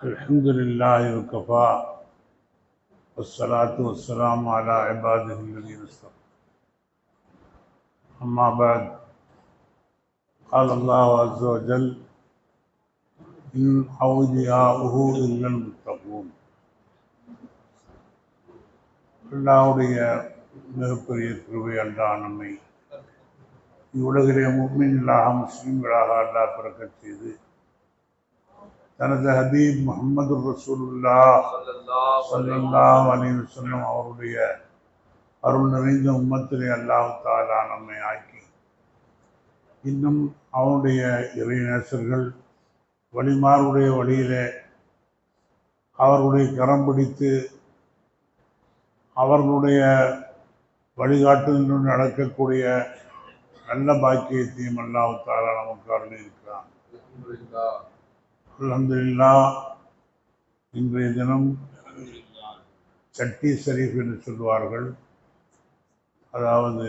الحمد لله وكفى والصلاة والسلام على عباده الذين اصطفى أما بعد قال الله عز وجل إن أولياؤه إلا المتقون அல்லாவுடைய மிகப்பெரிய கிருபை அல்லா நம்மை இவ்வுலகிலே முக்மீன்களாக முஸ்லீம்களாக அல்லாஹ் பிறக்கச் செய்து தனது ஹபீப் முகமது ரசூலுல்லா சல்லல்லாஹு அலைஹி வஸல்லம். அவருடைய அருள் நிறைந்த உம்மத்திலே அல்லாஹ் தாலா நம்மை ஆக்கி இன்னும் அவனுடைய இறைநேசர்கள் வழிமாருடைய வழியிலே அவர்களுடைய கரம் பிடித்து அவர்களுடைய வழிகாட்டுதலுடன் நடக்கக்கூடிய நல்ல பாக்கியத்தையும் அல்லாஹ் தாலா நமக்கு அருள் இருக்கிறான் அலமதுல்லா இன்றைய தினம் சட்டி சரீஃப் என்று சொல்வார்கள். அதாவது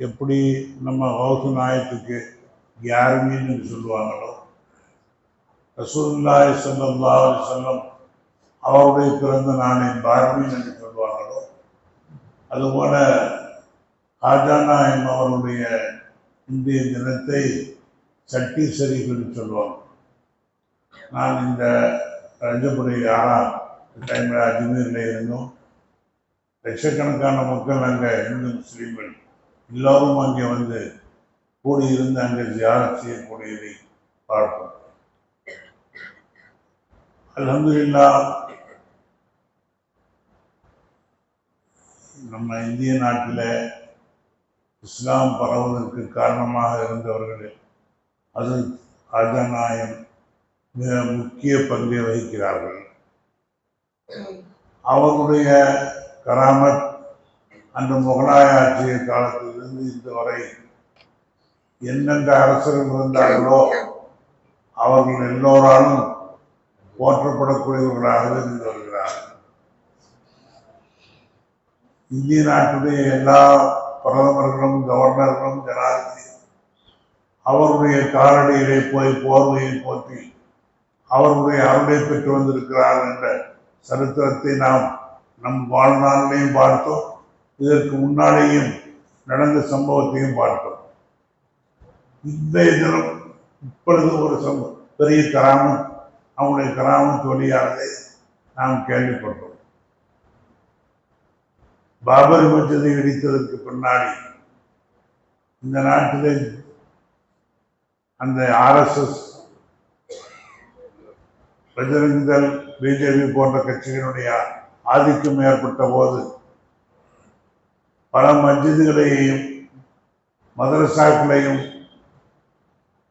எப்படி நம்ம ஹவுசு நாயத்துக்கு யாருமீன் என்று சொல்லுவாங்களோ ரசூல்லாய் ஸல்லல்லாஹு அலைஹி வஸல்லம் அவருடைய பிறந்த நாளை பார்மீன் என்று சொல்லுவாங்களோ அதுபோல ஹாஜா நாயம் அவருடைய இன்றைய தினத்தை சட்டி சரீஃப் என்று சொல்லுவாங்க. நான் இந்த ரஜபுரி ஆறாம் டைமில் அஜ்மீரில் இருந்தோம். லட்சக்கணக்கான மக்கள் அங்கே இந்து முஸ்லீம்கள் எல்லோரும் அங்கே வந்து கூடியிருந்து அங்கே தியானம் செய்யக்கூடியதை பார்ப்போம். அல்ஹம்துலில்லா நம்ம இந்திய நாட்டில் இஸ்லாம் பரவுவதற்கு காரணமாக இருந்தவர்கள் அது அஜநாயம் மிக முக்கிய பங்கை வகிக்கிறார்கள். அவர்களுடைய கராமத் அந்த முகலாய ஆட்சிய காலத்திலிருந்து இந்த வரை எந்தெந்த அரசர்கள் இருந்தார்களோ அவர்கள் எல்லோராலும் போற்றப்படக்கூடியவர்களாகவே இருந்து வருகிறார் இந்திய நாட்டுடைய எல்லா பிரதமர்களும் கவர்னர்களும் ஜனாதிபதி அவருடைய காலடியிலே போய் போர்வையை போற்றி அவருடைய அருளை பெற்று வந்திருக்கிறார் என்ற சரித்திரத்தை நாம் நம் வாழ்நாளிலையும் பார்த்தோம். இதற்கு முன்னாலேயும் நடந்த சம்பவத்தையும் பார்த்தோம். இந்த தினம் இப்பொழுது ஒரு சம்ப பெரிய கராமம் அவங்களுடைய கராமத் வழியானதை நாம் கேள்விப்பட்டோம். பாபர் மஸ்ஜிதை இடித்ததற்கு பின்னாடி இந்த நாட்டிலே அந்த ஆர்எஸ்எஸ் பஜரங்கதள் பிஜேபி போன்ற கட்சிகளுடைய ஆதிக்கம் ஏற்பட்ட போது பல மஸ்ஜிதுகளையும் மதரசாக்களையும்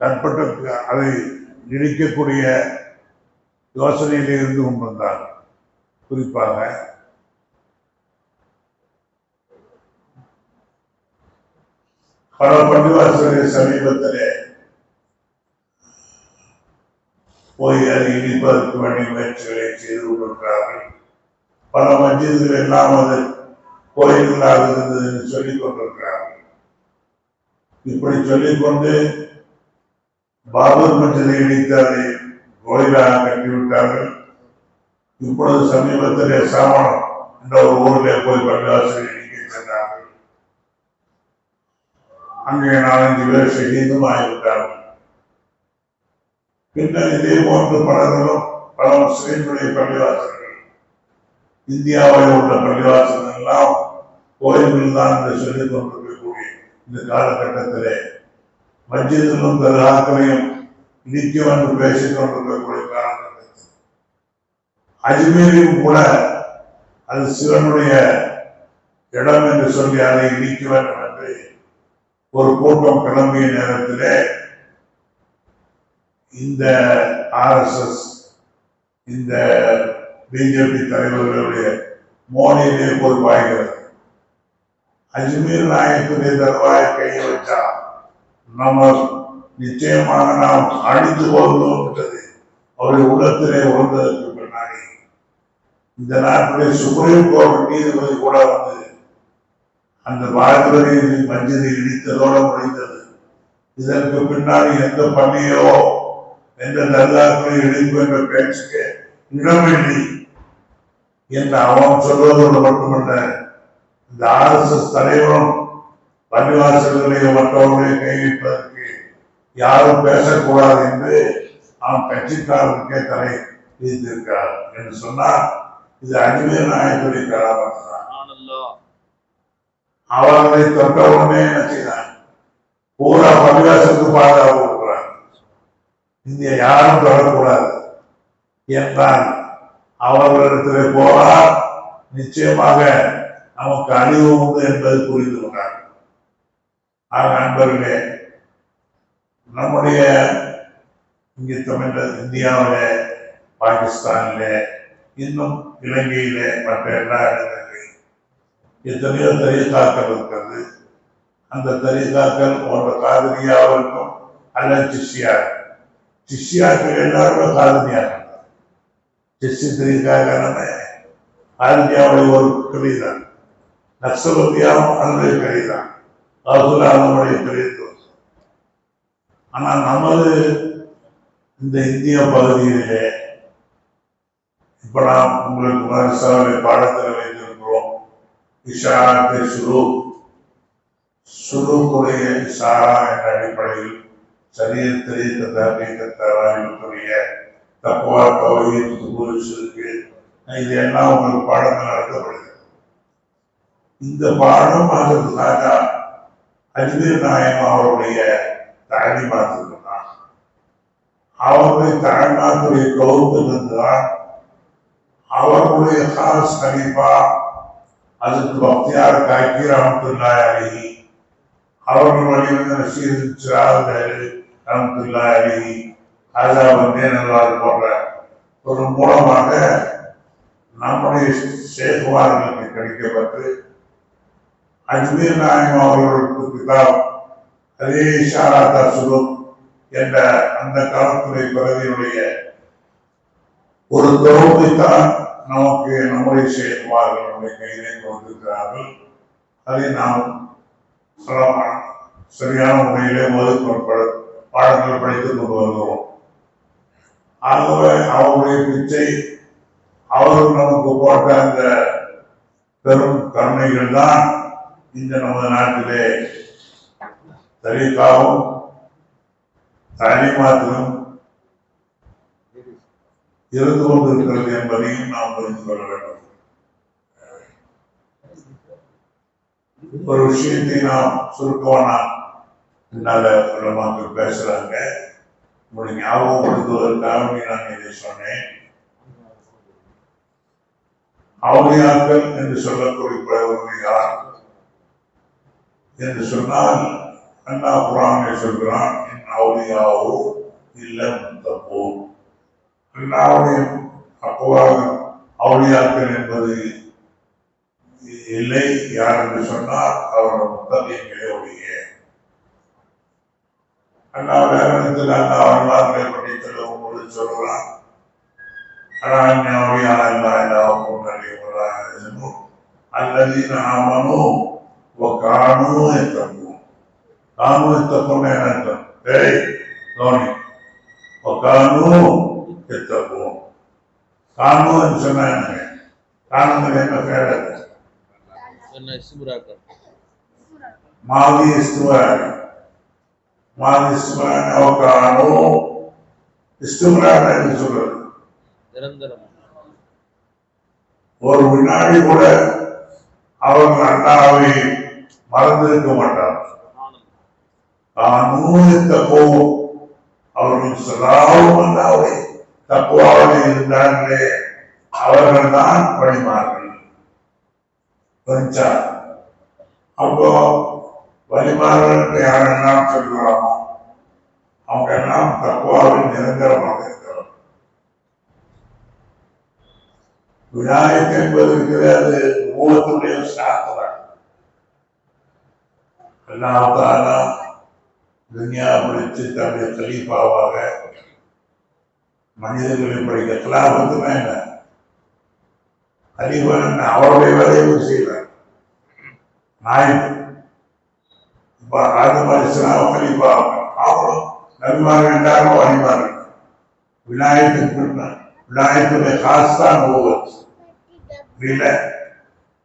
கற்பட்ட அதை இடிக்கக்கூடிய யோசனையில் இருந்து கொண்டிருந்தார். குறிப்பாக பல பள்ளிவாசல்களை சமீபத்திலே போய் அதை இடிப்பதற்கு வேண்டிய முயற்சிகளை செய்து கொண்டிருக்கிறார்கள். பல மஞ்சள் எல்லாம் அது கோயில்களாக இருந்தது என்று சொல்லிக் கொண்டிருக்கிறார்கள். இப்படி சொல்லிக்கொண்டு பாபர் மஞ்சளை இடித்து அதை கோயிலாக கட்டிவிட்டார்கள். இப்பொழுது சமீபத்திலே சாமணம் என்ற ஒரு ஊரிலே போய் பள்ளிவாசல் இடிக்க சென்றார்கள். அங்கே நாலஞ்சு பேர் ஷஹீதும் ஆகிவிட்டார்கள். பின்னர் இதே போன்று பலர்களும் பல முஸ்லீம்களுடைய பள்ளிவாசல்கள். இந்தியாவில் உள்ள பள்ளிவாசல்கள் எல்லாம் கோயில்கள் தான் என்று சொல்லிக் கொண்டிருக்கக்கூடிய இந்த காலகட்டத்திலே மஸ்ஜிதிலும் தர்காக்களையும் இடிக்கும் என்று பேசிக் கொண்டிருக்கக்கூடிய காலகட்டத்தில். அஜ்மீரிலும் கூட அது சிவனுடைய இடம் என்று சொல்லி அதை இடிக்க வேண்டும் என்று ஒரு கூட்டம் கிளம்பிய நேரத்திலே இந்த ஆர்எஸ்எஸ் இந்த பிஜேபி தலைவர்களுடைய மோடியிலே போய் பாய்கிறது அஜ்மீர் நாயக்குடைய தருவாயை கையை வச்சா நம்ம நிச்சயமாக நாம் அழிந்து போகிறோம் அவருடைய உள்ளத்திலே உணர்ந்ததற்கு பின்னாடி. இந்த நாட்டிலே சுப்ரீம் கோர்ட் நீதிபதி கூட வந்து அந்த பாரதியின் மஞ்சளை இடித்ததோடு முடிந்தது இதற்கு பின்னாடி எந்த பள்ளியோ எந்த தர்காக்களை இடிப்பு என்ற பேச்சுக்கு இடமில்லை என்று அவன் சொல்வதோடு மட்டுமல்ல இந்த ஆர்எஸ்எஸ் தலைவரும் பள்ளிவாசல்களை மற்றவர்களை கைவிப்பதற்கு யாரும் பேசக்கூடாது என்று அவன் கட்சிக்காரருக்கே தலை விதித்திருக்கிறார் என்று சொன்னால் இது அஜ்மீர் நாயக்குடி கலாபம் தான். அவர்களை தொட்ட உடனே என்ன செய்தான்? பூரா பள்ளிவாசலுக்கு பாதுகாப்பு இங்கே யாரும் தொடரக்கூடாது. என்றான் அவர்களிடத்தில் போனால் நிச்சயமாக நமக்கு அழிவு உண்டு என்பது புரிந்து கொண்டார். ஆக நண்பர்களே நம்முடைய இங்கே தமிழ் இந்தியாவிலே பாகிஸ்தானிலே இன்னும் இலங்கையிலே மற்ற எல்லா இடங்களிலும் எத்தனையோ தரிகாக்கள் இருக்கிறது. அந்த தரிகாக்கள் போன்ற காதலியாவிற்கும் அல்ல சிஷ்யா சிஷ்யாக்கள் எல்லாருமே காதலியாக சிஷ்ய தரிகாக்கான ஆர்மியாவுடைய ஒரு கிளிதான் நக்சபத்தியாவும் அதனுடைய கிளிதான் அதுல நம்முடைய கிளித்து ஆனால் நமது இந்த இந்திய பகுதியிலே இப்ப நாம் உங்களுக்கு மதரசாவை பாடத்தில் வைத்திருக்கிறோம் இஷாரத்தை சுரு சுருக்குடைய இஷாரா என்ற அடிப்படையில் சரீரத்தை தகுதிய தக்குவா கவலை இருக்கு இது எல்லாம் உங்களுக்கு பாடங்கள் நடத்தப்படுது இந்த பாடம் அதற்கு ராஜா அஜ்மீர் நாயம் அவருடைய தாலிமாத்துக்கு தான் அவருடைய தாய்மாத்துடைய கௌரவத்திலிருந்து தான் அவர்களுடைய காஸ் கலீஃபா அதுக்கு பக்தியார் காக்கி ரஹமத்துல்லாய் அலி அவர்கள் வழிவந்த நசீர் சிராது ரஹமத்துல்லாய் அலி அதா வந்தே போன்ற ஒரு மூலமாக நம்முடைய சேகுவார்களுக்கு கிடைக்கப்பட்டு அஜ்மீர் நாயம் அவர்களுக்கு கிதாப் அதே இஷாராத்தா சுரு என்ற அந்த காலத்துடைய பிறவியுடைய ஒரு தொகுப்பைத்தான் நமக்கு நம்முடைய சேகுவார்கள் நம்முடைய கையிலே கொண்டிருக்கிறார்கள் அதை நாம் சொல்லலாம் சரியான முறையிலே ஒதுக்கப்பட பாடங்கள் படித்துக் கொண்டு வருகிறோம் ஆகவே அவருடைய பிச்சை அவர்கள் நமக்கு போட்ட அந்த பெரும் கருணைகள் தான் இந்த நமது நாட்டிலே தரீக்காவும் தாலிமாத்திலும் இருந்து கொண்டிருக்கிறது என்பதையும் நாம் புரிந்து கொள்ள வேண்டும். ஒரு விஷயத்தை நாம் சுருக்கமான நல்ல மக்கள் பேசுறாங்க. உங்களை ஞாபகப்படுத்துவதற்காக நான் இதை சொன்னேன். அவுளியாக்கள் என்று சொல்லக்கூடிய யார்? என்று சொன்னால் அண்ணா புராணை சொல்கிறான் என் அவளியாவோ இல்லை தப்போ அண்ணாவுடைய அப்போவாக அவுளியாக்கள் என்பது இல்லை. யார் என்று சொன்னால் அவரோட முத்தகைகளே ஒழிய. அண்ணா வேற இடத்துல அண்ணா வரலாறுகளை பற்றி சொல்லும் பொழுது சொல்கிறான் அனாஞாவியான எல்லா எல்லாவும் அறிவுறாங்க அல்லது ஆமனோ காணு எத்தப்போம் காணு எத்தப்போம் என்ன தோனி அவகானோ இஸ்துமராக என்று சொல்றது. ஒரு வினாடி கூட அவர்கள் அண்ணாவை மறந்திருக்க மாட்டார் அனுமதித்த போவும் அவர்கள் சதாவும் அண்ணாவை தப்புவாக இருந்தார்களே அவர்கள் தான் வழிமார்கள் கொஞ்சா அப்போ வழிமார்கள் யாரெல்லாம் சொல்கிறாமோ அவங்க எல்லாம் தக்குவாவில் நிரந்தரமாக இருக்கிறார் விநாயகம் என்பது இருக்கிறது மூலத்துடைய சாஸ்திரம். அல்லாஹால துன்யா பிடிச்சு தன்னுடைய கலீஃபாவாக மனிதர்களை படைக்க கலாபத்துனா என்ன கலீஃபா அவருடைய வேலையை செய்யறார் நாய் இப்போ ஆதம் அலிஸ்லாம் கலீஃபா ஆகணும். நபிமார்கள் எல்லாரும் வழிமார்கள் விநாயகத்துக்கு விநாயகத்துடைய காசுதான் ஒவ்வொரு புரியல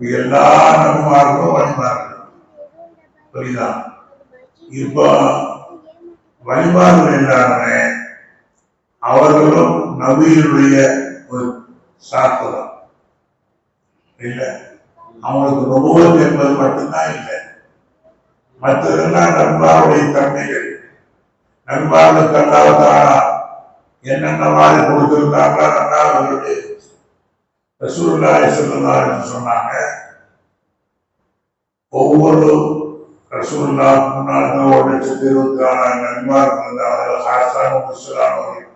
எல்லா நன்மார்களும் வழிமார்கள் புரியுதா? இப்போ வழிபாடுகள் எல்லாருமே அவர்களும் நபியினுடைய ஒரு சாஸ்திரம் இல்லை அவங்களுக்கு ரொம்ப என்பது மட்டும்தான் இல்லை. மற்றதெல்லாம் நண்பாவுடைய தன்மைகள். நண்பாவுக்கு அல்லாவதானா என்னென்ன மாதிரி கொடுத்திருந்தாங்களோ நல்லா அவர்களுடைய ரசூல்லாய் ஸல்லல்லாஹு அலைஹி சொன்னாங்க. ஒவ்வொரு ரசூல்லா முன்னாள் ஒரு லட்சத்தி இருபத்தி ஆறாயிரம் நண்பார்கள் இருந்தாங்க ஹாசான் முஸ்லாமர்கள்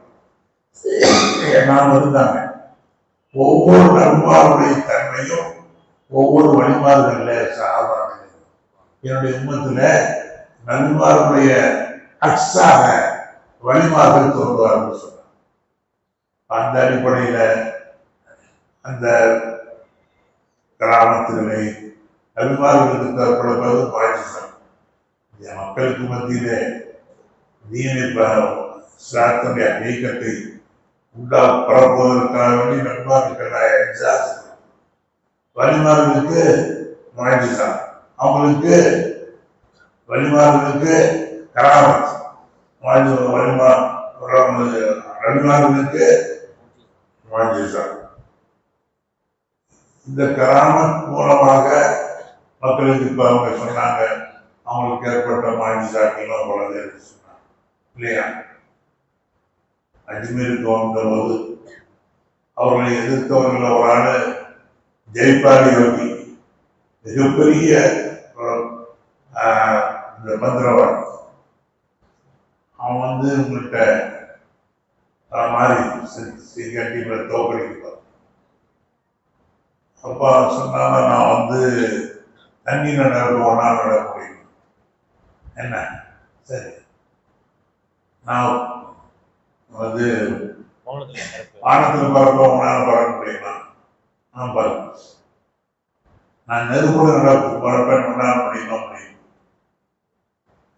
எல்லாம் இருந்தாங்க. ஒவ்வொரு நண்பாருடைய தன்மையும் ஒவ்வொரு வழிமாறுகள்ல சாபார்கள் என்னுடைய உம்மத்துல நண்பாருடைய அக்ஸாக வழிமார்கள் தோன்றுவார்கள் சொன்னார் அந்த அடிப்படையில அந்த கிராமத்திலே நபிமார்களுக்கு தரப்படுவது பாய்ச்சல் என் மக்களுக்கு மத்தியிலே தீனை சாத்தனுடைய நீக்கத்தை உண்டா பரப்புவதற்காக வேண்டி நண்பர்களுக்கு வழிமார்களுக்கு மாஜிசா அவங்களுக்கு வழிமார்களுக்கு கராமத் வருமா ரெண்டு வழிமார்களுக்கு மாஜிசா இந்த கராமத் மூலமாக மக்களுக்கு இப்போ அவங்க சொன்னாங்க அவங்களுக்கு ஏற்பட்ட மாஜிசாக்கெல்லாம் குழந்தை சொன்னாங்க. இல்லையா? அஜ்மீருக்கு வந்தபோது அவர்களை எதிர்த்தவர்கள் ஒரு ஆளு ஜெய்பால் யோகி. மிகப்பெரிய ஒரு, ஆஹ், இந்த மந்திரவாதி. வந்து உங்கள்கிட்ட ஆஹ், மாறி கட்டி தோக்கடிப்பான் அப்பா சொன்னாங்க நான் வந்து தண்ணி நடக்க ஒன்றா நட முடியும் என்ன? சரி. நான் வந்து வானத்தில் பறக்க உன்னால பறக்க முடியுமா? நான் பறக்க நான் நெருப்புல நடப்பு பறப்பேன் உன்னால முடியுமா? முடியும்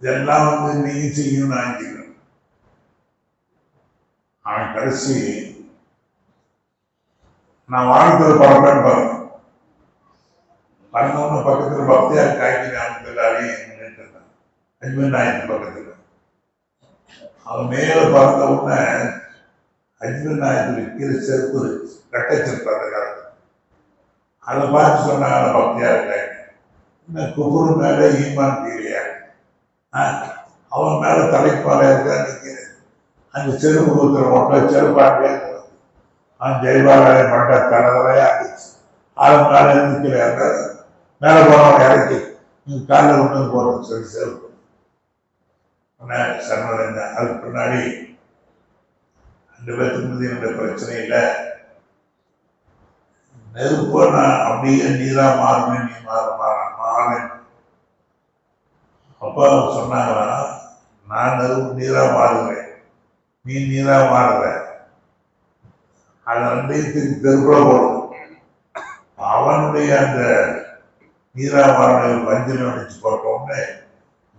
இதெல்லாம் வந்து நீங்க செய்யும் நான் செய்யணும். அவன் கடைசி. நான் வானத்தில் பறப்பேன் பாருங்க பறந்தவன பக்கத்தில் பக்தியார் காய்ச்சி ஞாபகத்தில் அழிய அஜ்மீர் நாயத்து பக்கத்துல. அவன் மேல பறந்த உடனே அஜ்மீர் நாயத்தில் கீழே செருப்பு கட்டை செருப்பு அந்த காலத்தில். அதை பார்த்து சொன்னாங்க பக்தியார் காய்ச்சி இந்த குபுரு மேல ஈமான் கீழியா அவன் மேல தலைப்பால இருக்கா நிற்கிற அந்த செருப்பு கொடுக்குற மட்டும் செருப்பாங்க அந்த ஜெய்பாலாய மண்ட தலைவரையா இருந்துச்சு ஆளும் மேல நிற்கிறாங்க மேலே போனவன் இறக்கி நீங்க காலில் கொண்டு போறது சொல்லி செருப்பு. உடனே சரணடைந்தேன் அதுக்கு பின்னாடி ரெண்டு பேர்த்துக்கு முந்தைய என்னுடைய பிரச்சனை இல்லை. நெருப்ப நான் அப்படியே தான் மாறுவேன் நீ மாற மாற மாறேன். அப்பா சொன்னாங்கன்னா நான் நெருப்பு நீராக மாறுவேன். நீ நீ தான் மாறுற அதை ரெண்டையும் திருப்பி தெருப்புல போடும் அவனுடைய அந்த நீரா மாறனை வஞ்சனை அடிச்சு போட்டோம்னு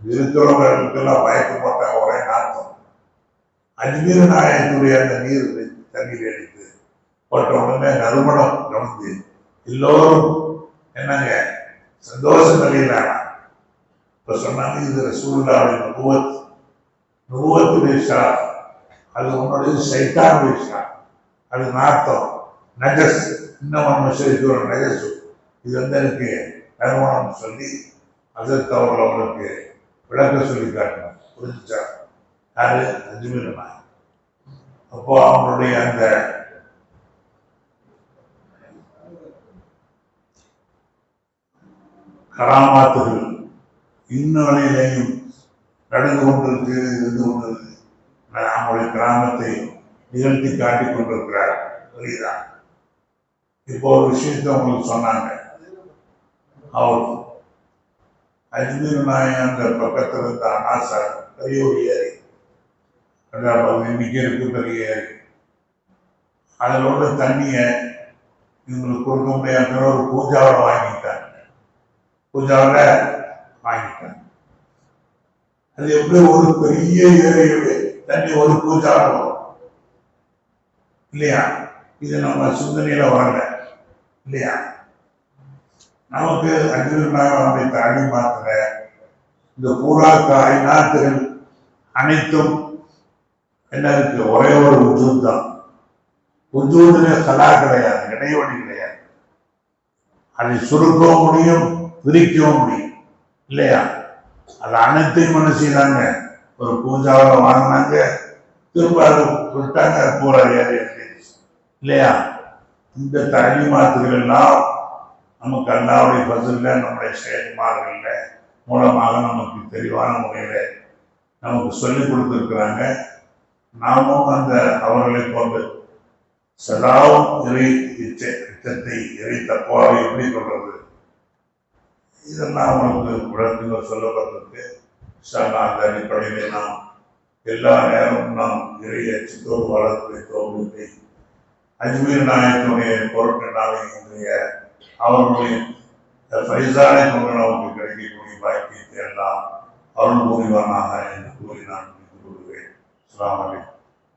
இருக்கிறவங்களுக்கெல்லாம் மயக்கப்பட்ட ஒரே நாட்டம் அஜ்மீர் நாயகத்துடைய அந்த நீர் தண்ணீர் அடித்து போட்ட உடனே நறுமணம் கவனித்து எல்லோரும் என்னங்க சந்தோஷம் அடையிறாங்க இப்ப சொன்னாங்க இது ரசூல்லாவுடைய நுகுவத் நுகுவத்துடைய ஷா அது உன்னுடைய சைத்தானுடைய விஷயம் அது நாத்தம் நஜஸ் இன்னும் நம்ம சேர்க்கிறோம் நஜஸ் இது வந்து எனக்கு நறுமணம் சொல்லி அதற்கு அவர்கள் அவர்களுக்கு விளக்க சொல்லி காட்டணும். புரிஞ்சுச்சா? யாரு? அஜ்மீர் அப்போ அவங்களுடைய அந்த கராமாத்துகள் இந்நாளிலேயும் நடந்து கொண்டிருக்கு இருந்து கொண்டிருக்கு நம்முடைய கிராமத்தை நிகழ்த்தி காட்டி கொண்டிருக்கிறார். புரியுதா? இப்போ ஒரு விஷயத்தை உங்களுக்கு சொன்னாங்க. அவர் அஜ்மீர் நாயன் பக்கத்தில் இருந்த அனாசார் பெரிய ஒரு ஏரி. இன்னைக்கு இருக்கு பெரிய ஏரி. அதில் உள்ள தண்ணியை இவங்களுக்கு கொடுக்க முடியாத ஒரு பூஜாவில் வாங்கிட்டாங்க. பூஜாவில் வாங்கிட்டாங்க. அது எப்படி ஒரு பெரிய ஏரியுடைய தண்ணி ஒரு பூஜாவில் இல்லையா? இது நம்ம சிந்தனையில வரல இல்லையா? நமக்கு அஜ்மீர் நாயகனுடைய தாலி மாத்திர இந்த பூரா காய்நாத்துகள் அனைத்தும் என்ன இருக்கு? ஒரே ஒரு உஜூத் தான் உஜூதுல கலா கிடையாது இடைவெளி கிடையாது. அதை சுருக்கவும் முடியும் பிரிக்கவும் முடியும். இல்லையா? அது அனைத்தையும் என்ன தாங்க ஒரு பூஜாவில் வாங்கினாங்க திரும்ப அது சொல்லிட்டாங்க பூரா ஏறி இல்லையா? இந்த தனிமாத்துகள் எல்லாம் நமக்கு அல்லாவுடைய பசுல நம்முடைய செயல்மார்கள்ல மூலமாக நமக்கு தெளிவான முறையில் நமக்கு சொல்லிக் கொடுத்துருக்குறாங்க. நாமும் அந்த அவர்களை கொண்டு சதாவும் இறை இச்சத்தை இறை தப்பாவை எப்படி சொல்றது? இதெல்லாம் அவங்களுக்கு விளக்கங்கள் சொல்லப்பட்டிருக்கு. இன்ஷால்லா அடிப்படையிலே நாம் எல்லா நேரமும் நாம் இறை சித்தோடு வளர்த்து தோல்வித்தை அஜ்மீர் நாயகனுடைய பொருட்களாக இன்றைய அவர்களுடைய பைசானை கொண்டு நமக்கு கிடைக்கக்கூடிய வாய்ப்பை தேடலாம். அருள் புரிவானாக என்று கூறி நான் முடித்துக் கொள்கிறேன் அஸ்ஸலாமு